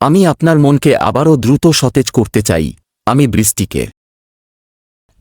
আমি আপনার মনকে আবারও দ্রুত সতেজ করতে চাই। আমি বৃষ্টিকে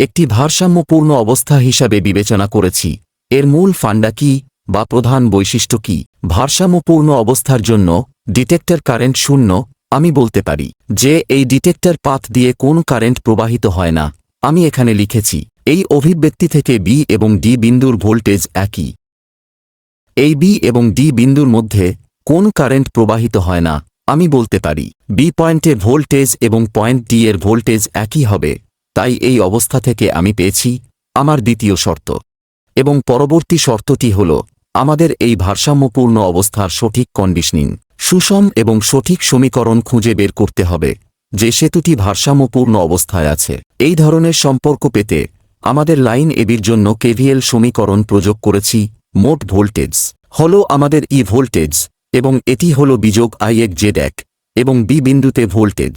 একটি ভারসাম্যপূর্ণ অবস্থা হিসাবে বিবেচনা করেছি। এর মূল ফান্ডা কি বা প্রধান বৈশিষ্ট্য কি? ভারসাম্যপূর্ণ অবস্থার জন্য ডিটেক্টর কারেন্ট শূন্য, আমি বলতে পারি যে এই ডিটেক্টর পাথ দিয়ে কোন কারেন্ট প্রবাহিত হয় না। আমি এখানে লিখেছি, এই অভিব্যক্তি থেকে বি এবং ডি বিন্দুর ভোল্টেজ একই। এই বি এবং ডি বিন্দুর মধ্যে কোন কারেন্ট প্রবাহিত হয় না। আমি বলতে পারি বি পয়েন্টে ভোল্টেজ এবং পয়েন্ট ডি এর ভোল্টেজ একই হবে, তাই এই অবস্থা থেকে আমি পেয়েছি আমার দ্বিতীয় শর্ত। এবং পরবর্তী শর্তটি হল, আমাদের এই ভারসাম্যপূর্ণ অবস্থার সঠিক কন্ডিশনিং সুষম এবং সঠিক সমীকরণ খুঁজে বের করতে হবে, যে সেতুটি ভারসাম্যপূর্ণ অবস্থায় আছে। এই ধরনের সম্পর্ক পেতে আমাদের লাইন এবির জন্য কেভিএল সমীকরণ প্রয়োগ করেছি, মোট ভোল্টেজ। হল আমাদের ই ভোল্টেজ। এবং এটি হল বিযোগ আই এক জেড এক এবং বি বিন্দুতে ভোল্টেজ।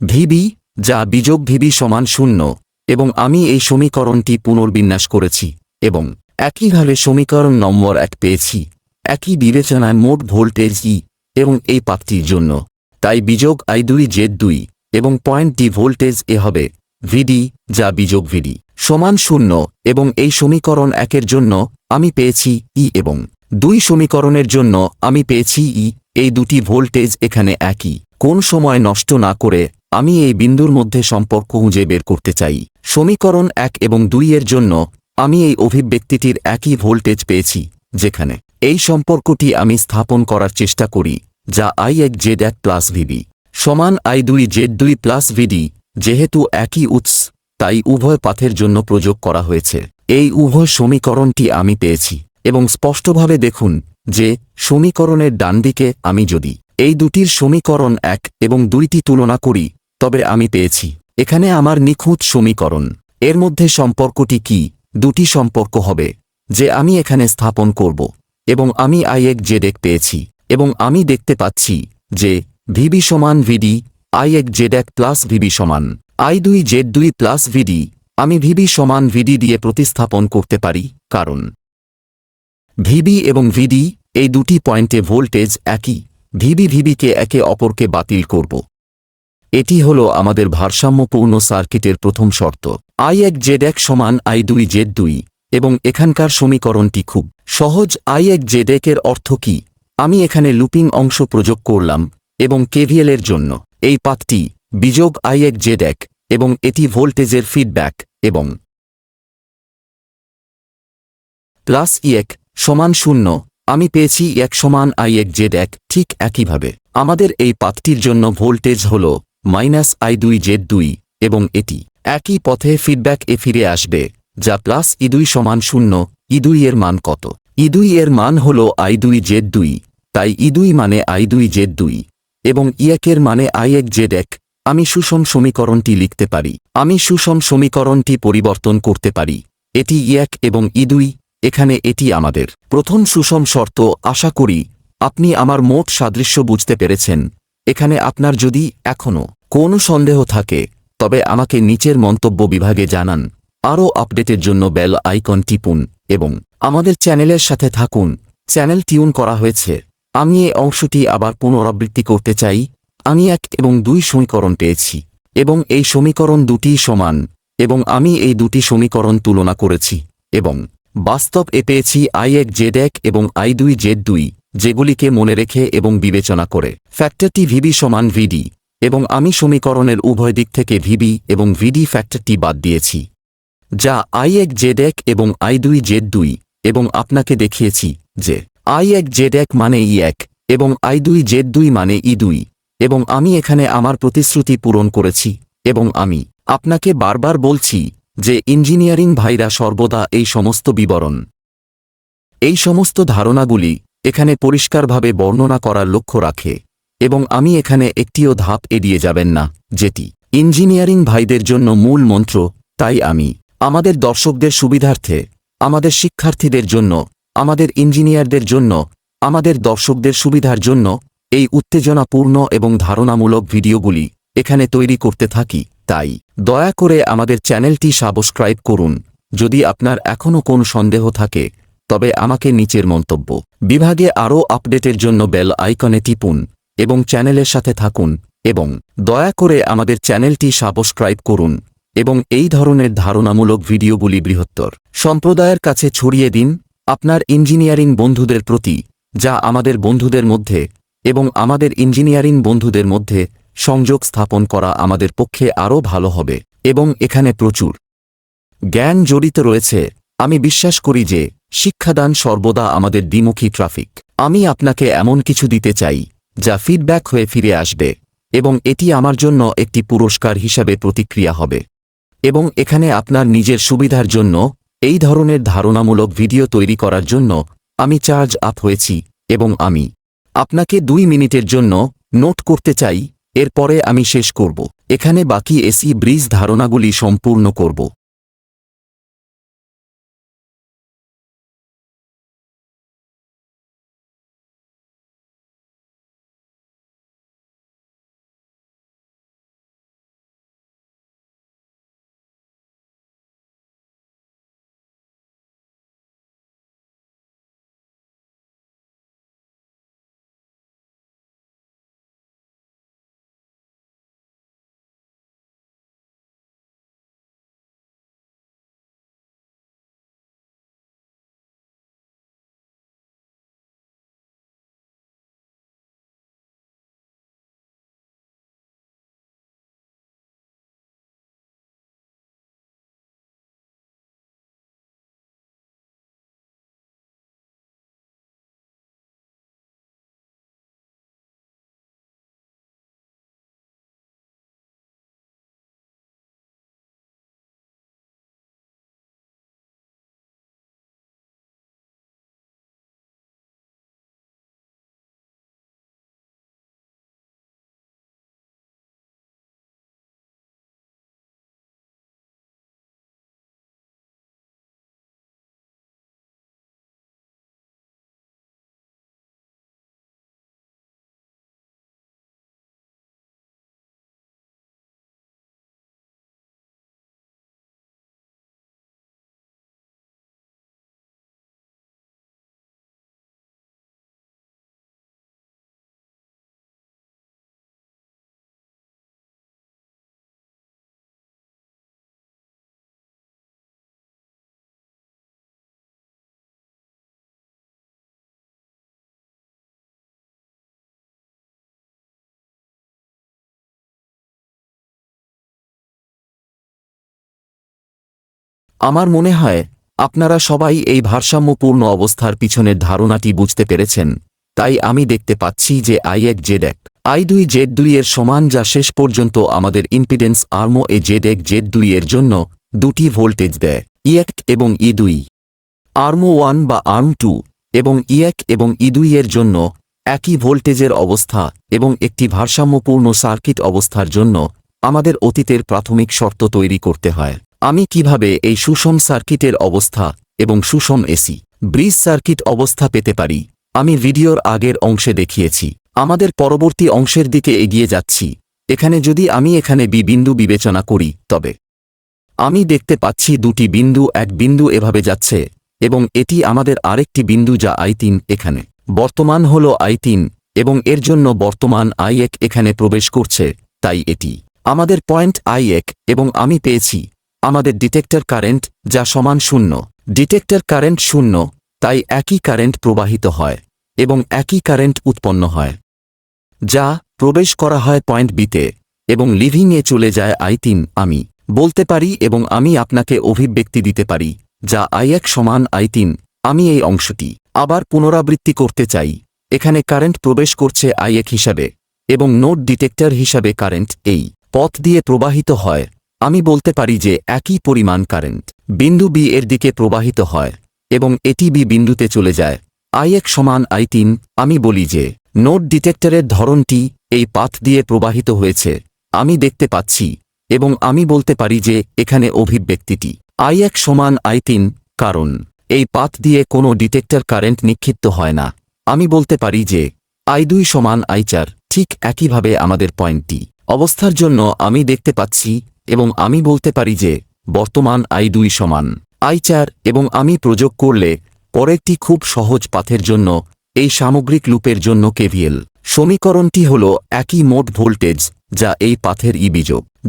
ভিবি, যা বিযোগ ভিবি সমান শূন্য এবং আমি এই সমীকরণটি পুনর্বিন্যাস করেছি এবং একইভাবে সমীকরণ নম্বর এক পেয়েছি। একই বিবেচনায় মোট ভোল্টেজ ই এবং এই পাত্রটির জন্য। তাই বিযোগ আই দুই, জেড দুই এবং পয়েন্ট ডি ভোল্টেজ এ হবে ভিডি, যা বিযোগ ভিডি সমান শূন্য এবং এই সমীকরণ একের জন্য আমি পেয়েছি ই এবং দুই সমীকরণের জন্য আমি পেয়েছি ই, এই দুটি ভোল্টেজ এখানে একই। কোন সময় নষ্ট না করে আমি এই বিন্দুর মধ্যে সম্পর্ক খুঁজে বের করতে চাই। সমীকরণ এক এবং দুই এর জন্য আমি এই অভিব্যক্তিটির একই ভোল্টেজ পেয়েছি, যেখানে এই সম্পর্কটি আমি স্থাপন করার চেষ্টা করি, যা আই এক জেড এক প্লাস ভিবি সমান আই দুই জেড দুই প্লাস ভিডি যেহেতু একই উৎস, তাই উভয় পাথের জন্য প্রযোগ করা হয়েছে। এই উভয় সমীকরণটি আমি পেয়েছি। এবং স্পষ্টভাবে দেখুন যে সমীকরণের ডানদিকে আমি যদি এই দুটির সমীকরণ এক এবং দুইটি তুলনা করি, তবে আমি পেয়েছি। এখানে আমার নিখুঁত সমীকরণ। এর মধ্যে সম্পর্কটি কি? দুটি সম্পর্ক হবে, যে আমি এখানে স্থাপন করব, এবং আমি আই এক জেড এক পেয়েছি, এবং আমি দেখতে পাচ্ছি যে ভিবি সমান ভিডি আই এক জেড এক প্লাস ভিবি সমান আই দুই জেড দুই প্লাস ভিডি। আমি ভিবি সমান ভিডি দিয়ে প্রতিস্থাপন করতে পারি, কারণ ভিবি এবং ভিডি, এই দুটি পয়েন্টে ভোল্টেজ একই। ভিবি ভিবিকে একে অপরকে বাতিল করব। এটি হল আমাদের ভারসাম্যপূর্ণ সার্কিটের প্রথম শর্ত। আই এক জেড এক সমান আই দুই জেড দুই, এবং এখানকার সমীকরণটি খুব সহজ। আই এক জেড একের অর্থ কি? আমি এখানে লুপিং অংশ প্রযোগ করলাম, এবং কেভিএল এর জন্য এই পাতটি বিযোগ আই এক জেড এক, এবং এটি ভোল্টেজের ফিডব্যাক এবং প্লাস ই এক সমান শূন্য। আমি পেয়েছি এক সমান আই এক জেড এক, ঠিক একইভাবে। আমাদের এই পাতটির জন্য ভোল্টেজ হল মাইনাস আই দুই জেড দুই, এবং এটি একই পথে ফিডব্যাক এ ফিরে আসবে, যা প্লাস ই দুই সমান শূন্য ই দুই এর মান কত? ই দুই এর মান হল আই দুই জেড দুই, তাই ই দুই মানে আই দুই জেড দুই, এবং ই একের মানে আই এক জেড এক। আমি সুষম সমীকরণটি লিখতে পারি। আমি সুষম সমীকরণটি পরিবর্তন করতে পারি। এটি ই এক এবং ই দুই এখানে এটি আমাদের প্রথম সুষম শর্ত, আশা করি আপনি আমার মোট সাদৃশ্য বুঝতে পেরেছেন। এখানে আপনার যদি এখনও কোনো সন্দেহ থাকে, তবে আমাকে নিচের মন্তব্য বিভাগে জানান। আরও আপডেটের জন্য বেল আইকন টিপুন এবং আমাদের চ্যানেলের সাথে থাকুন। চ্যানেল টিউন করা হয়েছে। আমি এই অংশটি আবার পুনরাবৃত্তি করতে চাই। আমি এক এবং দুই সমীকরণ পেয়েছি এবং এই সমীকরণ দুটি সমান এবং আমি এই দুটি সমীকরণ তুলনা করেছি এবং বাস্তব এ পেয়েছি আই এক জেড এক এবং আই দুই জেড দুই, যেগুলিকে মনে রেখে এবং বিবেচনা করে। ফ্যাক্টরটি ভিবি সমান ভিডি, এবং আমি সমীকরণের উভয় দিক থেকে ভিবি এবং ভিডি ফ্যাক্টরটি বাদ দিয়েছি, যা আই এক জেড এক এবং আই দুই জেড দুই, এবং আপনাকে দেখিয়েছি যে আই এক জেড এক মানে ই এক এবং আই দুই জেড দুই মানে ই দুই, এবং আমি এখানে আমার প্রতিশ্রুতি পূরণ করেছি, এবং আমি আপনাকে বারবার বলছি যে ইঞ্জিনিয়ারিং ভাইরা সর্বদা এই সমস্ত বিবরণ, এই সমস্ত ধারণাগুলি এখানে পরিষ্কারভাবে বর্ণনা করার লক্ষ্য রাখে, এবং আমি এখানে একটিও ধাপ এড়িয়ে যাবেন না, যেটি ইঞ্জিনিয়ারিং ভাইদের জন্য মূল মন্ত্র, তাই আমি আমাদের দর্শকদের সুবিধার্থে, আমাদের শিক্ষার্থীদের জন্য, আমাদের ইঞ্জিনিয়ারদের জন্য, আমাদের দর্শকদের সুবিধার জন্য এই উত্তেজনাপূর্ণ এবং ধারণামূলক ভিডিওগুলি এখানে তৈরি করতে থাকি। তাই দয়া করে আমাদের চ্যানেলটি সাবস্ক্রাইব করুন। যদি আপনার এখনও কোন সন্দেহ থাকে, তবে আমাকে নিচের মন্তব্য বিভাগে আরও আপডেটের জন্য বেল আইকনে টিপুন এবং চ্যানেলের সাথে থাকুন এবং দয়া করে আমাদের চ্যানেলটি সাবস্ক্রাইব করুন এবং এই ধরনের ধারণামূলক ভিডিওগুলি বৃহত্তর সম্প্রদায়ের কাছে ছড়িয়ে দিন আপনার ইঞ্জিনিয়ারিং বন্ধুদের প্রতি, যা আমাদের বন্ধুদের মধ্যে এবং আমাদের ইঞ্জিনিয়ারিং বন্ধুদের মধ্যে সংযোগ স্থাপন করা আমাদের পক্ষে আরও ভালো হবে, এবং এখানে প্রচুর জ্ঞান জড়িত রয়েছে। আমি বিশ্বাস করি যে, শিক্ষাদান সর্বদা আমাদের দ্বিমুখী ট্রাফিক। আমি আপনাকে এমন কিছু দিতে চাই, যা ফিডব্যাক হয়ে ফিরে আসবে, এবং এটি আমার জন্য একটি পুরস্কার হিসাবে প্রতিক্রিয়া হবে। এবং এখানে আপনার নিজের সুবিধার জন্য, এই ধরনের ধারণামূলক ভিডিও তৈরি করার জন্য, আমি চার্জ আপ হয়েছি, এবং আমি আপনাকে দুই মিনিটের জন্য নোট করতে চাই এরপরে আমি শেষ করব। এখানে বাকি এসি ব্রিজ ধারণাগুলি সম্পূর্ণ করব। আমার মনে হয়, আপনারা সবাই এই ভারসাম্যপূর্ণ অবস্থার পিছনের ধারণাটি বুঝতে পেরেছেন। তাই আমি দেখতে পাচ্ছি যে আই এক জেড এক, আই দুই জেড দুই এর সমান যা শেষ পর্যন্ত আমাদের ইম্পিডেন্স আর্মো এ জেড এক জেড দুই এর জন্য দুটি ভোল্টেজ দেয়, ই এক এবং ই দুই। আর্মো ওয়ান বা আর্ম টু এবং ই এক এবং ই দুই এর জন্য একই ভোল্টেজের অবস্থা এবং একটি ভারসাম্যপূর্ণ সার্কিট অবস্থার জন্য আমাদের অতীতের প্রাথমিক শর্ত তৈরি করতে হয়। আমি কীভাবে এই সুষম সার্কিটের অবস্থা এবং সুষম এসি, ব্রিজ সার্কিট অবস্থা পেতে পারি, আমি ভিডিওর আগের অংশে দেখিয়েছি। আমাদের পরবর্তী অংশের দিকে এগিয়ে যাচ্ছি। এখানে যদি আমি এখানে বি বিন্দু বিবেচনা করি, তবে আমি দেখতে পাচ্ছি দুটি বিন্দু, এক বিন্দু এভাবে যাচ্ছে, এবং এটি আমাদের আরেকটি বিন্দু যা আই তিন এখানে। বর্তমান হল আই তিন, এবং এর জন্য বর্তমান আই এক এখানে প্রবেশ করছে, তাই এটি আমাদের পয়েন্ট আই এক, এবং আমি পেয়েছি আমাদের ডিটেক্টর কারেন্ট যা সমান শূন্য। ডিটেক্টর কারেন্ট শূন্য, তাই একই কারেন্ট প্রবাহিত হয় এবং একই কারেন্ট উৎপন্ন হয়, যা প্রবেশ করা হয় পয়েন্ট বিতে এবং লিভিংয়ে চলে যায় আই তিন, আমি। বলতে পারি এবং আমি আপনাকে অভিব্যক্তি দিতে পারি, যা আই এক সমান আই তিন, আমি এই অংশটি। আবার পুনরাবৃত্তি করতে চাই, এখানে কারেন্ট প্রবেশ করছে আই এক হিসাবে এবং নোট ডিটেক্টর হিসাবে কারেন্ট এই পথ দিয়ে প্রবাহিত হয়। আমি বলতে পারি যে একই পরিমাণ কারেন্ট বিন্দু বি এর দিকে প্রবাহিত হয় এবং এটি বি বিন্দুতে চলে যায়। আই এক সমান আই তিন, আমি বলি যে নোট ডিটেক্টরের ধরনটি এই পাথ দিয়ে প্রবাহিত হয়েছে, আমি দেখতে পাচ্ছি এবং আমি বলতে পারি যে এখানে অভিব্যক্তিটি। আই এক সমান আই তিন, কারণ এই পাথ দিয়ে কোনো ডিটেক্টর কারেন্ট নিক্ষিপ্ত হয় না। আমি বলতে পারি যে আই দুই সমান আই চার, ঠিক একইভাবে আমাদের পয়েন্টটি। অবস্থার জন্য আমি দেখতে পাচ্ছি এবং আমি বলতে পারি যে, বর্তমান আই দুই সমান। আই চার এবং আমি প্রযোগ করলে, পরেরটি খুব সহজ পাথের জন্য, এই সামগ্রিক লুপের জন্য কেভিএল। সমীকরণটি হল একই মোট ভোল্টেজ, যা এই পাথের ই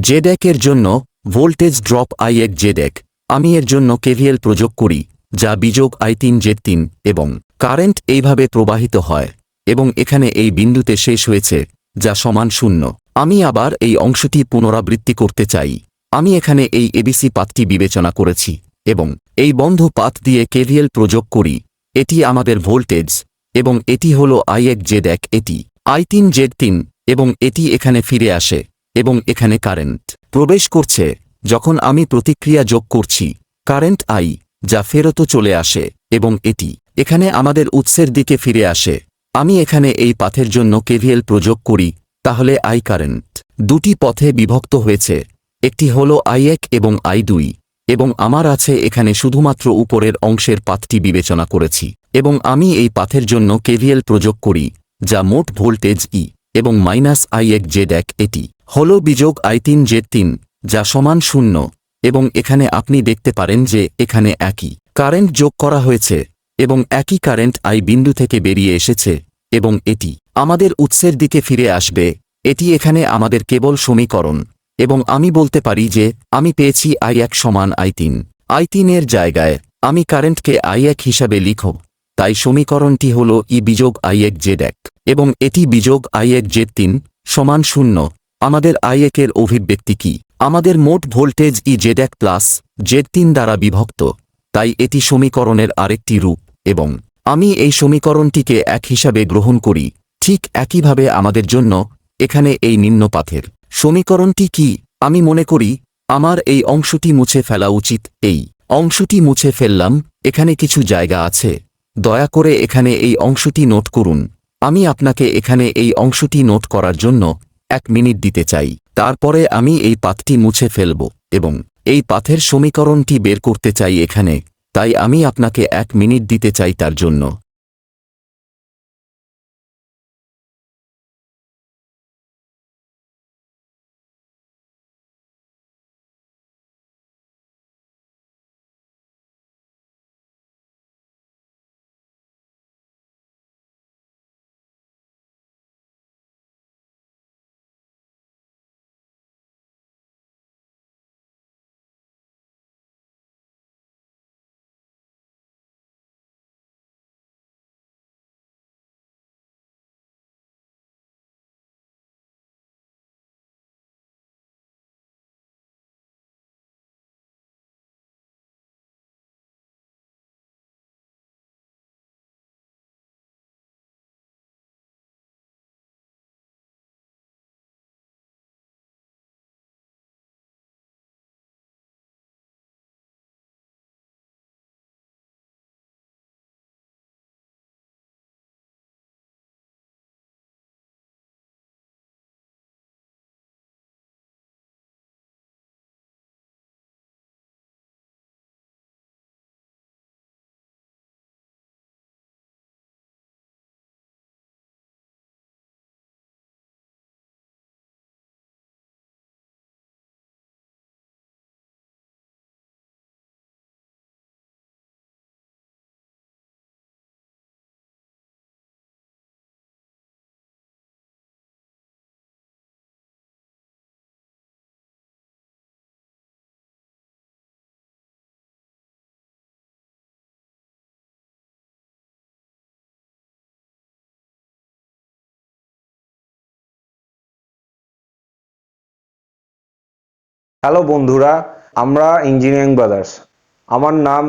জেডেক এর জন্য, ভোল্টেজ ড্রপ আই এক জেডেক আমি এর জন্য কেভিএল প্রয়োগ করি, যা বিযোগ আই তিন জেড তিন এবং কারেন্ট এইভাবে প্রবাহিত হয়, এবং এখানে এই বিন্দুতে শেষ হয়েছে, যা সমান শূন্য। আমি আবার এই অংশটি পুনরাবৃত্তি করতে চাই। আমি এখানে এই এবিসি পাতটি বিবেচনা করেছি এবং এই বন্ধ পাত দিয়ে কেভিএল প্রয়োগ করি। এটি আমাদের ভোল্টেজ এবং এটি হল আই এক জেড এক, এটি আই তিন জেড তিন এবং এটি এখানে ফিরে আসে এবং এখানে কারেন্ট প্রবেশ করছে। যখন আমি প্রতিক্রিয়া যোগ করছি, কারেন্ট আই যা ফেরত চলে আসে এবং এটি এখানে আমাদের উৎসের দিকে ফিরে আসে। আমি এখানে এই পাথের জন্য কেভিএল প্রয়োগ করি তাহলে আই কারেন্ট। দুটি পথে বিভক্ত হয়েছে। একটি হল আই এক এবং আই দুই, এবং আমার আছে এখানে শুধুমাত্র উপরের অংশের পাথটি বিবেচনা করেছি, এবং আমি এই পাথের জন্য কেভিএল প্রয়োগ করি, যা মোট ভোল্টেজ ই, এবং মাইনাস আই এক জেড এক এটি। হল বিযোগ আই তিন জেড তিন, যা সমান শূন্য, এবং এখানে আপনি দেখতে পারেন যে এখানে একই কারেন্ট যোগ করা হয়েছে, এবং একই কারেন্ট আই বিন্দু থেকে বেরিয়ে এসেছে, এবং এটি আমাদের উৎসের দিকে ফিরে আসবে, এটি এখানে আমাদের কেবল সমীকরণ, এবং আমি বলতে পারি যে, আমি পেয়েছি আই এক সমান আই তিন। আই তিনের জায়গায়, আমি কারেন্টকে আই এক হিসাবে লিখব, তাই সমীকরণটি হল ই বিযোগ আই এক জেড এক, এবং এটি বিযোগ আই এক জেড তিন সমান শূন্য। আমাদের আই একের অভিব্যক্তি কি? আমাদের মোট ভোল্টেজ ই জেড এক প্লাস জেড তিন দ্বারা বিভক্ত, তাই এটি সমীকরণের আরেকটি রূপ, এবং আমি এই সমীকরণটিকে এক হিসাবে গ্রহণ করি। ঠিক একইভাবে আমাদের জন্য এখানে এই নিম্নপাথের সমীকরণটি কি? আমি মনে করি, আমার এই অংশটি মুছে ফেলা উচিত। এই অংশটি মুছে ফেললাম, এখানে কিছু জায়গা আছে। দয়া করে এখানে এই অংশটি নোট করুন। আমি আপনাকে এখানে এই অংশটি নোট করার জন্য এক মিনিট দিতে চাই। তারপরে আমি এই পাথটি মুছে ফেলব এবং এই পাথের সমীকরণটি বের করতে চাই এখানে। তাই আমি আপনাকে এক মিনিট দিতে চাই তার জন্য। হ্যালো বন্ধুরা, আমরা ইঞ্জিনিয়ারিং ব্রাদার্স আমার নাম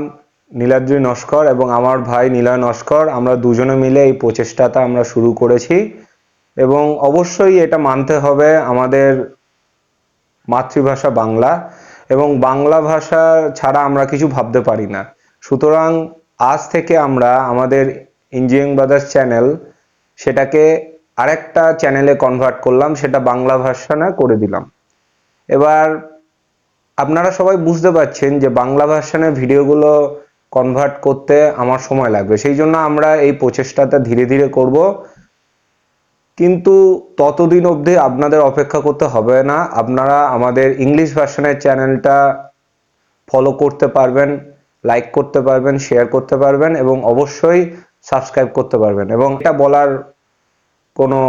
নীলাদ্রি নস্কর এবং আমার ভাই নীলয় নস্কর। আমরা দুজনে মিলে এই প্রচেষ্টাটা আমরা শুরু করেছি এবং অবশ্যই এটা মানতে হবে আমাদের মাতৃভাষা বাংলা এবং বাংলা ভাষা ছাড়া আমরা কিছু ভাবতে পারি না। সুতরাং আজ থেকে আমরা আমাদের ইঞ্জিনিয়ারিং ব্রাদার্স চ্যানেল সেটাকে আরেকটা চ্যানেলে কনভার্ট করলাম, সেটা বাংলা ভাষানা করে দিলাম। এবার আপনারা সবাই বুঝতে পারছেন যে বাংলা ভার্সানের ভিডিওগুলো কনভার্ট করতে আমার সময় লাগবে। সেই জন্য আমরা এই প্রচেষ্টাটা ধীরে ধীরে করব। কিন্তু ততদিন অবধি আপনাদের অপেক্ষা করতে হবে না। আপনারা আমাদের ইংলিশ ভার্সনের চ্যানেলটা ফলো করতে পারবেন লাইক করতে পারবেন শেয়ার করতে পারবেন এবং অবশ্যই সাবস্ক্রাইব করতে পারবেন। এবং এটা বলার কোনো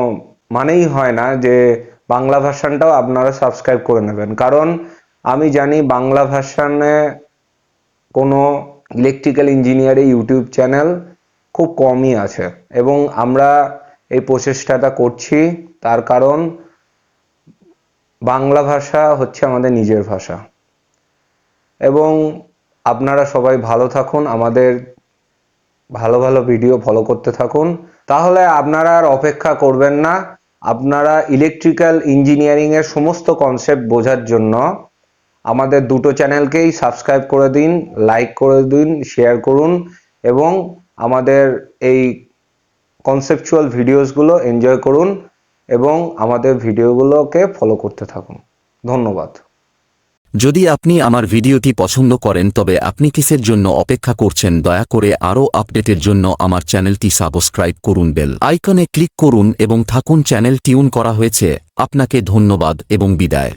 মানেই হয় না যে বাংলা ভার্সানটাও আপনারা সাবস্ক্রাইব করে নেবেন। কারণ আমি জানি বাংলা ভার্সানে কোনো ইলেকট্রিক্যাল ইঞ্জিনিয়ারিং ইউটিউব চ্যানেল খুব কমই আছে এবং আমরা এই প্রচেষ্টাটা করছি। তার কারণ বাংলা ভাষা হচ্ছে আমাদের নিজের ভাষা। এবং আপনারা সবাই ভালো থাকুন, আমাদের ভালো ভালো ভিডিও ফলো করতে থাকুন। তাহলে আপনারা আর অপেক্ষা করবেন না। আপনারা ইলেকট্রিক্যাল ইঞ্জিনিয়ারিংয়ের সমস্ত কনসেপ্ট বোঝার জন্য আমাদের দুটো চ্যানেলকেই সাবস্ক্রাইব করে দিন, লাইক করে দিন, শেয়ার করুন, এবং আমাদের এই কনসেপচুয়াল ভিডিওসগুলো এনজয় করুন এবং আমাদের ভিডিওগুলোকে ফলো করতে থাকুন। ধন্যবাদ। যদি আপনি আমার ভিডিওটি পছন্দ করেন, তবে আপনি কিসের জন্য অপেক্ষা করছেন, দয়া করে আরও আপডেটের জন্য আমার চ্যানেলটি সাবস্ক্রাইব করুন বেল আইকনে ক্লিক করুন এবং থাকুন, চ্যানেল টিউন করা হয়েছে। আপনাকে ধন্যবাদ এবং বিদায়।